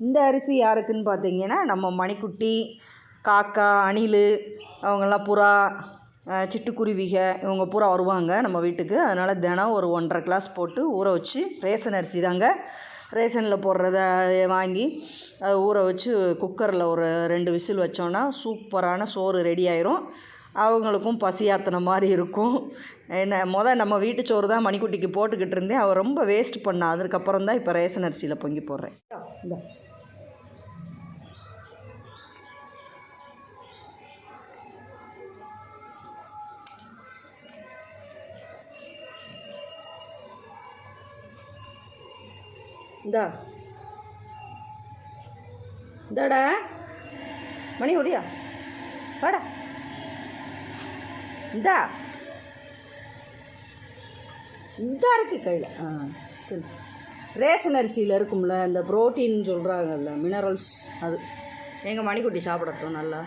இந்த அரிசி யாருக்குன்னு பார்த்தீங்கன்னா நம்ம மணிக்குட்டி காக்கா அணில் அவங்கெல்லாம் புறா அஹ், சிட்டுக்குருவிக இவங்க பூரா வருவாங்க நம்ம வீட்டுக்கு. அதனால் தினம் ஒரு ஒன்றரை கிளாஸ் போட்டு ஊற வச்சு ரேஷன் அரிசி தாங்க. ரேஷனில் போடுறத வாங்கி அதை ஊற வச்சு குக்கரில் ஒரு ரெண்டு விசில் வச்சோன்னா சூப்பரான சோறு ரெடி ஆயிரும். அவங்களுக்கும் பசியாத்தின மாதிரி இருக்கும். என்ன மொதல் நம்ம வீட்டு சோறு தான் மணிக்குட்டிக்கு போட்டுக்கிட்டு இருந்தேன். அவள் ரொம்ப வேஸ்ட் பண்ணா. அதுக்கப்புறம் தான் இப்போ ரேஷன் அரிசியில் பொங்கி போடுறேன். இந்த. இந்தா. இந்தாடா. மணி ஒடியா வாடா. இந்தா. இந்த இருக்கு கையில். ஆ சரி. ரேஷன் அரிசியில் இருக்கும்ல இந்த ப்ரோட்டீன் சொல்கிறாங்கல்ல மினரல்ஸ் அது. எங்கள் மணிக்குட்டி சாப்பிடட்டும் நல்லா.